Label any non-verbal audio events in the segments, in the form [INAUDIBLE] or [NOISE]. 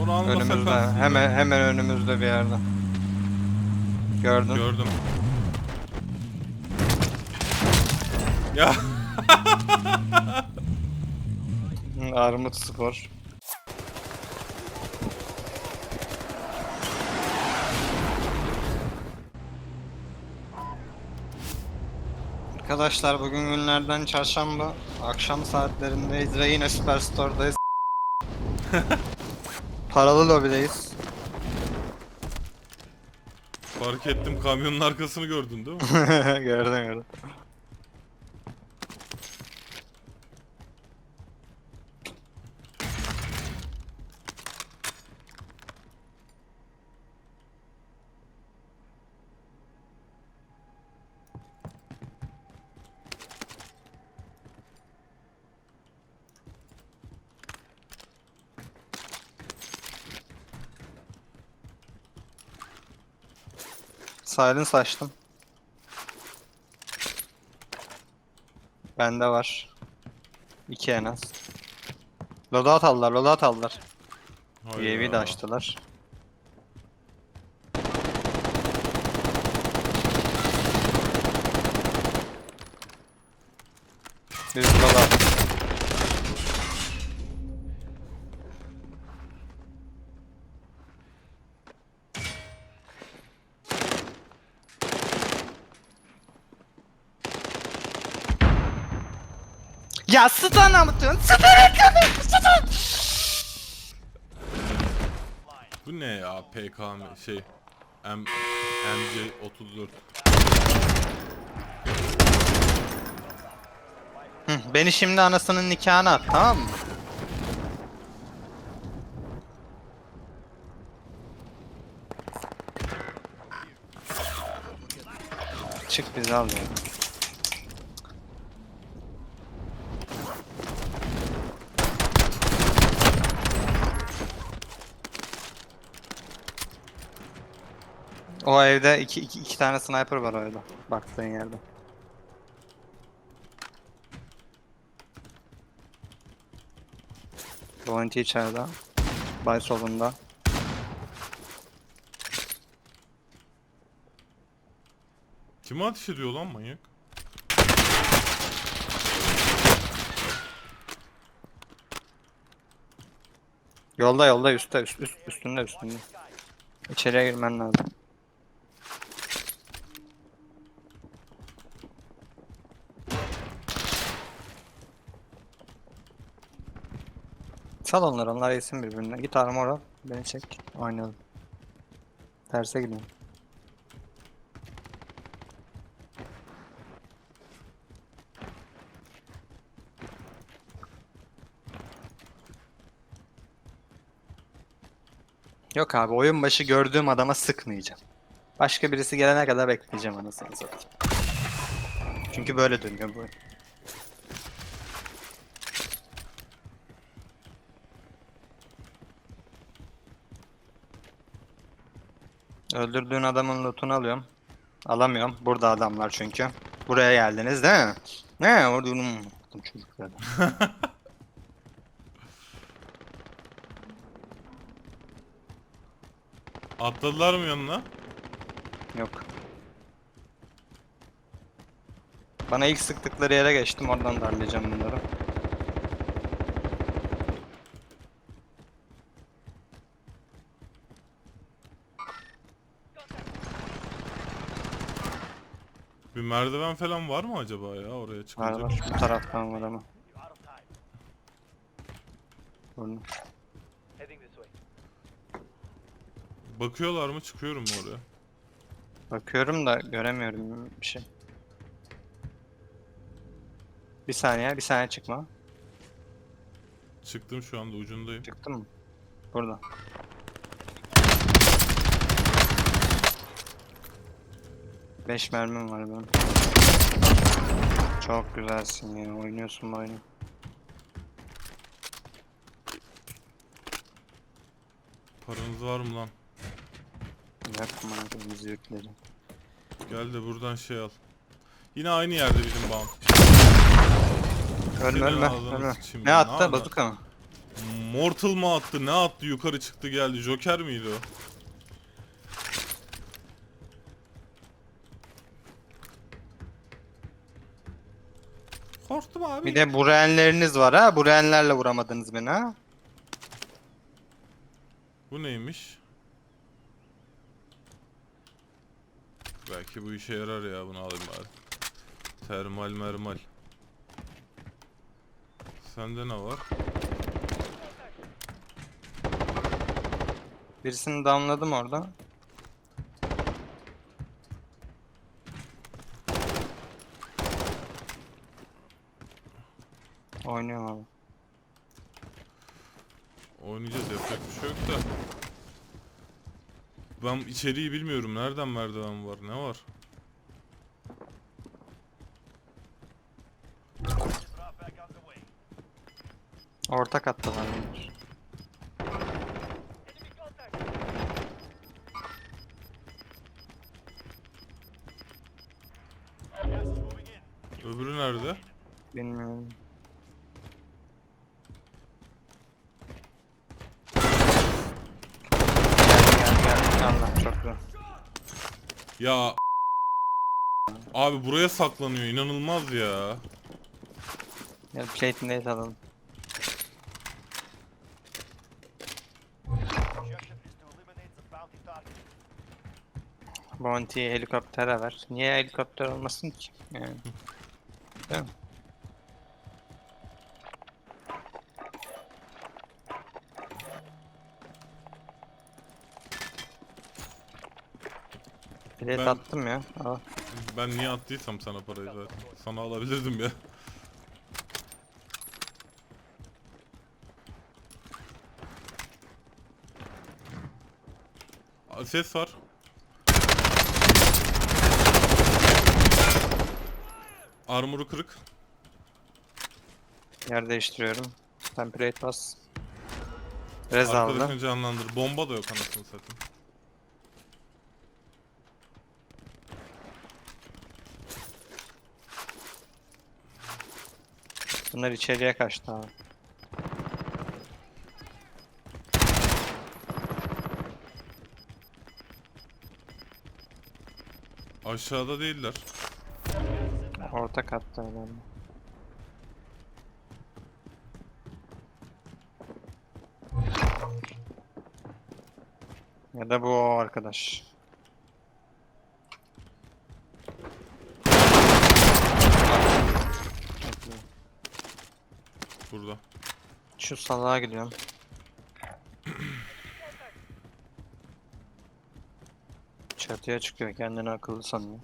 Onu Önümüzde. sen. Hemen hemen önümüzde bir yerde. Gördün. Gördüm. Ya [LAUGHS] Armut Spor. Arkadaşlar bugün günlerden çarşamba akşam saatlerindeyiz ve yine Superstore'dayız. [LAUGHS] Paralı lobideyiz. fark ettim kamyonun arkasını gördün değil mi? [LAUGHS] gördüm gördüm. Silence açtım. Bende var. İki en az. Loadout aldılar, loadout aldılar. UAV de Hayda. açtılar. Biz loadout. Ya stun amıtın, stun amıtın, Bu ne ya PKM şey M MJ 34. Hı, Beni şimdi anasının nikahına at tamam mı? Çık bizi al ya. O evde iki, iki, iki tane sniper var o evde. Baktığın yerde. Bounty içeride. Bay solunda. Kime ateş ediyor lan manyak? Yolda yolda üstte üst, üst üstünde üstünde. İçeriye girmen lazım. Sal onları onlar yesin birbirine. Git armor al. Beni çek. Oynayalım. Terse gidiyorum. Yok abi oyun başı gördüğüm adama sıkmayacağım. Başka birisi gelene kadar bekleyeceğim anasını satayım. Çünkü böyle dönüyor bu oyun. Öldürdüğün adamın lootunu alıyorum. Alamıyorum. Burada adamlar çünkü. Buraya geldiniz değil mi? Ne? Orada çocuklar. [LAUGHS] Atladılar mı yanına? Yok. Bana ilk sıktıkları yere geçtim. Oradan darlayacağım bunları. Merdiven falan var mı acaba ya oraya Var çıkacak? var. Bu taraftan var ama. Burada. Heading this way. Bakıyorlar mı çıkıyorum mu oraya? Bakıyorum da göremiyorum bir şey. Bir saniye, bir saniye çıkma. Çıktım şu anda ucundayım. Çıktın mı? Burada. Beş mermim var benim. Çok güzelsin ya. Oynuyorsun bu oyunu. Paranız var mı lan? Yapma abi zevkleri. Gel de buradan şey al. Yine aynı yerde bizim bağım. Ölme Senin ölme ağzını ölme. sıçayım Ne attı? hala. Bazuka mı? Mortal mı attı? Ne attı? Yukarı çıktı geldi. Joker miydi o? Korktum abi. Bir de burenleriniz var ha. Burenlerle vuramadınız beni ha. Bu neymiş? Belki bu işe yarar ya bunu alayım bari. Termal mermal. Sende ne var? Birisini damladım orada. Oynuyorum abi. Oynayacağız yapacak bir şey yok da. Ben içeriği bilmiyorum. Nereden merdiven var? Ne var? Orta katta var bunlar. Ya Abi buraya saklanıyor. inanılmaz ya. Gel plate nade alalım. Bounty helikoptere ver. Niye helikopter olmasın ki? Yani. Değil [LAUGHS] mi? Ben- attım ya. Al. Ben niye attıysam sana parayı zaten. Sana alabilirdim ya. Ses var. Armor'u kırık. Yer değiştiriyorum. Sen plate bas. Rez aldı. Arkadaşını canlandır. Bomba da yok anasını satayım. Bunlar içeriye kaçtı abi. Aşağıda değiller. Orta katta herhalde. Ya da bu arkadaş. Çok iyi. Burada. Şu salağa gidiyorum. Çatıya çıkıyor kendini akıllı sanıyor.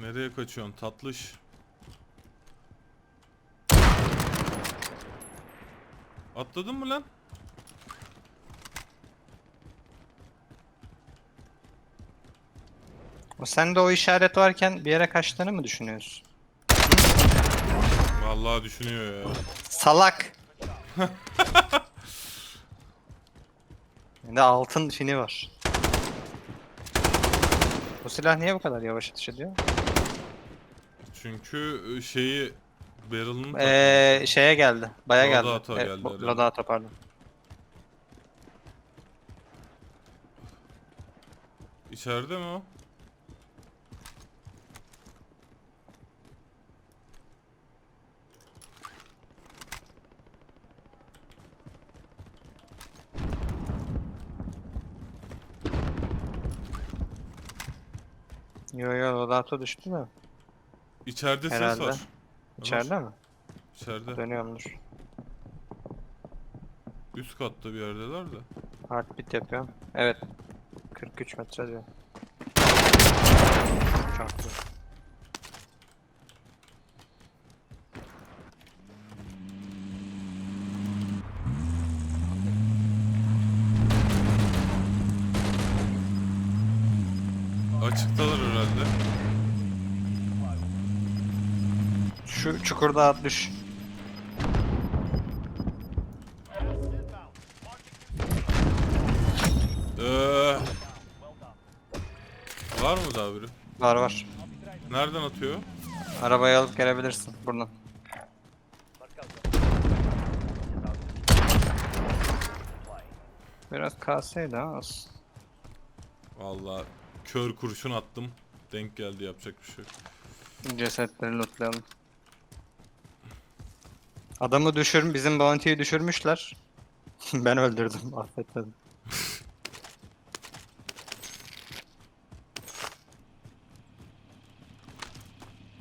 Nereye kaçıyorsun tatlış? Atladın mı lan? O sende o işaret varken bir yere kaçtığını mı düşünüyorsun? Vallahi düşünüyor ya. Salak! [LAUGHS] Bir de altın fini var. Bu silah niye bu kadar yavaş atış ediyor? Çünkü e, şeyi barrel'ını Eee şeye geldi. Baya geldi. Evet, geldi bu- herhalde. Loadout'a pardon. İçeride mi o? Yo yo loadout'a düştü mü? İçeride ses Herhalde. var. İçeride mi? İçeride. Dönüyorumdur. Üst katta bir yerdeler de. Heartbeat yapıyorum. Evet. 43 metre diyor. Çok Açıktalar herhalde. Şu çukurda at düş. Ee, Well done. Nereden atıyor? Arabayı alıp gelebilirsin buradan. Biraz kaseydi ha olsun. Vallahi kör kurşun attım. Denk geldi yapacak bir şey yok. Cesetleri lootlayalım. Adamı düşür, bizim bounty'yi düşürmüşler. [LAUGHS] ben öldürdüm, [LAUGHS] affetmedim.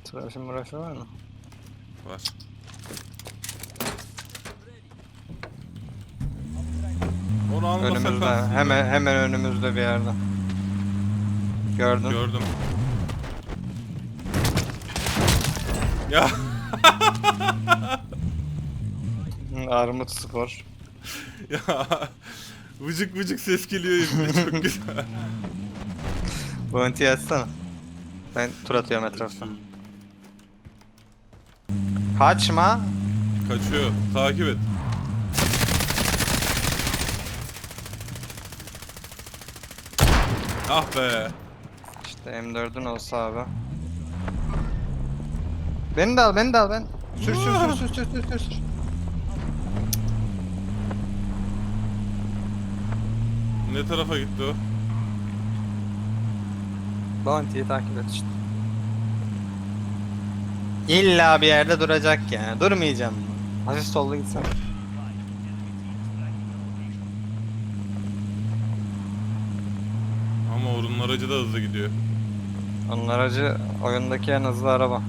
Tıraşı mıraşı var mı? Var. Onu almasak Önümüzde, hemen hemen önümüzde bir yerde. Gördün. Gördüm. Ya [LAUGHS] Armut spor. ya vıcık vıcık ses geliyor evimde çok güzel. [LAUGHS] Bounty açsana. Ben tur atıyorum etrafta. Kaçma. Kaçıyor. Takip et. Ah be. İşte M4'ün olsa abi. Beni de al, beni de al ben. Sür sür sür sür sür sür sür. sür. Ne tarafa gitti o? Bounty'yi takip et işte. İlla bir yerde duracak ya. Durmayacağım. Hafif solda gitsem. Ama Orun'un aracı da hızlı gidiyor. Onun aracı oyundaki en hızlı araba.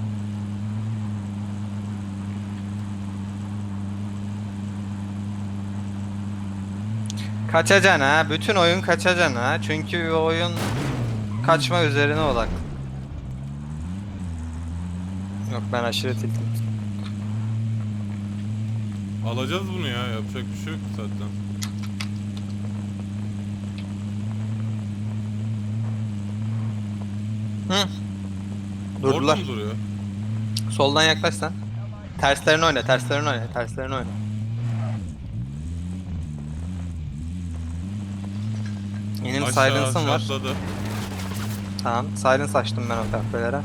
Kaçacaksın ha. Bütün oyun kaçacaksın ha. Çünkü oyun kaçma üzerine odaklı. Yok ben aşırı tiltim. Alacağız bunu ya. Yapacak bir şey yok zaten. Hı. Orada Durdular. mı duruyor? Soldan yaklaş sen. Terslerini oyna, terslerini oyna, terslerini oyna. Benim Aşağı silence'ım var. atladı. Tamam, silence açtım ben o kahvelere.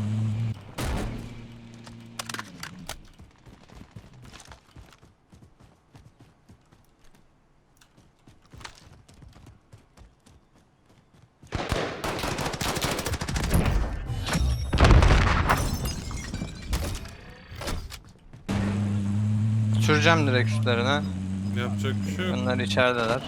Süreceğim direkt üstlerine. Yapacak bir şey yok. Onlar içerideler.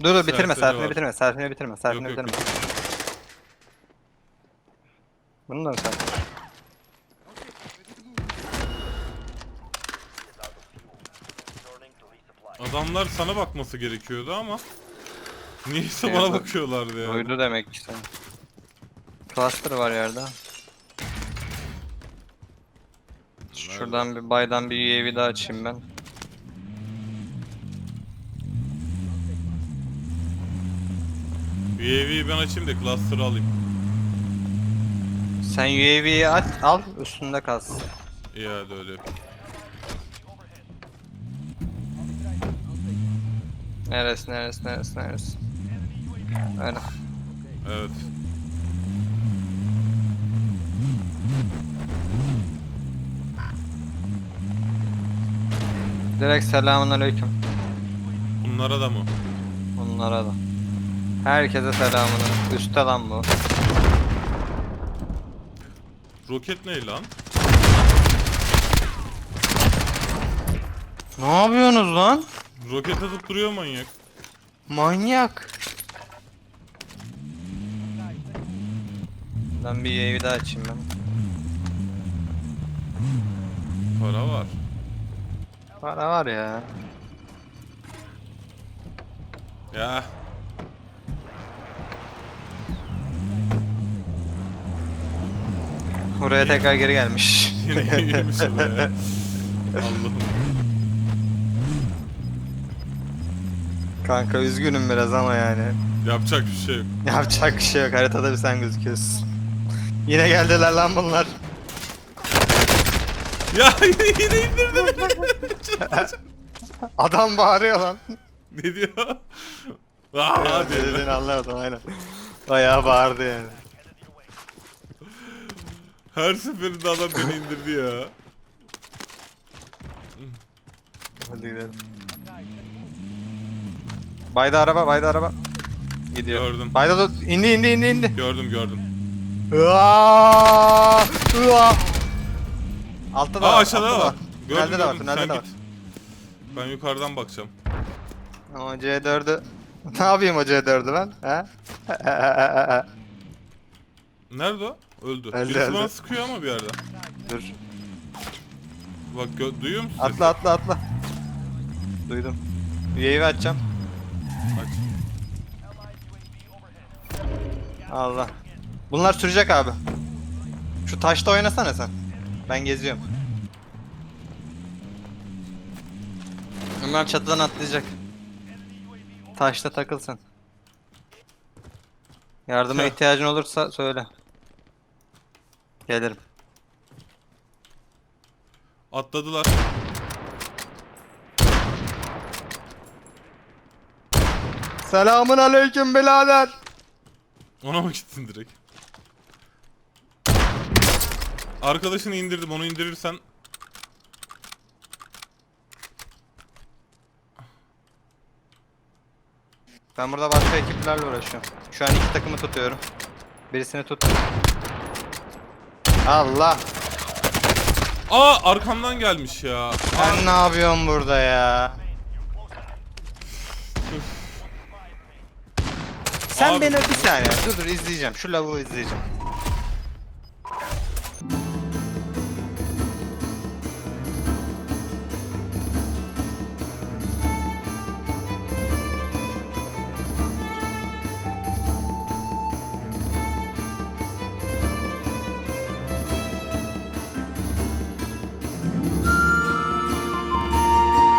Dur dur bitirme, serfini var. bitirme, serfini bitirme, serfini Yok, yok, bitirme. Bunu da mı sen? Adamlar sana bakması gerekiyordu ama Niyeyse Evet, bana bak- bakıyorlardı ya. Uydu demek işte. Cluster var yerde. Şuradan bir baydan bir UAV daha açayım ben. UAV'yi ben açayım da cluster'ı alayım. Sen UAV'yi at, al üstünde kalsın. İyi hadi öyle yapayım. Neresi neresi neresi neresi. Öyle. Evet. Direkt selamun aleyküm. Bunlara da mı? Onlara da. Herkese selamun aleyküm. Üstte lan bu. Roket ne lan? Ne yapıyorsunuz lan? Roket atıp duruyor manyak. Manyak. Ben bir UAV daha açayım ben. Para var. Para var ya. Ya Buraya tekrar geri gelmiş. [LAUGHS] yine girmiş be. Allah'ım. Kanka üzgünüm biraz ama yani. Yapacak bir şey yok. Yapacak bir şey yok. Haritada bir sen gözüküyorsun. Yine geldiler lan bunlar. [LAUGHS] Ya yine indirdi beni. [LAUGHS] Adam bağırıyor lan. [LAUGHS] Ne diyor? Aa Ne dediğini anlamadım aynen. Bayağı bağırdı yani. Her seferinde adam beni indirdi ya. Hadi gidelim. Bayda araba, bayda araba. Gidiyor. Gördüm. Bayda da indi indi indi indi. Gördüm gördüm. Aa! Aa! Altta da Aa var. aşağıda altta da var. Gördüm Tünelde de var, gördüm. tünelde Sen de var. git. Ben yukarıdan bakacağım. Ama C4'ü... [LAUGHS] ne yapayım o C4'ü ben? He? [LAUGHS] Nerede o? Öldü. Öldü, Birisi öldü. bana sıkıyor ama bir yerden. Dur. Bak gö- duyuyor musun? Atla atla atla. Duydum. UAV açacağım. Aç. Allah. Bunlar sürecek abi. Şu taşta oynasana sen. Ben geziyorum. Bunlar çatıdan atlayacak. Taşta takılsın. Yardıma ihtiyacın olursa söyle. Gelirim. Atladılar. Selamun aleyküm birader. Ona mı gittin direkt? Arkadaşını indirdim. Onu indirirsen Ben burada başka ekiplerle uğraşıyorum. Şu an iki takımı tutuyorum. Birisini tut. Allah. Aa arkamdan gelmiş ya. Sen ne yapıyorsun burada ya? Sen Abi- beni bir saniye dur dur izleyeceğim. Şu lavuğu izleyeceğim.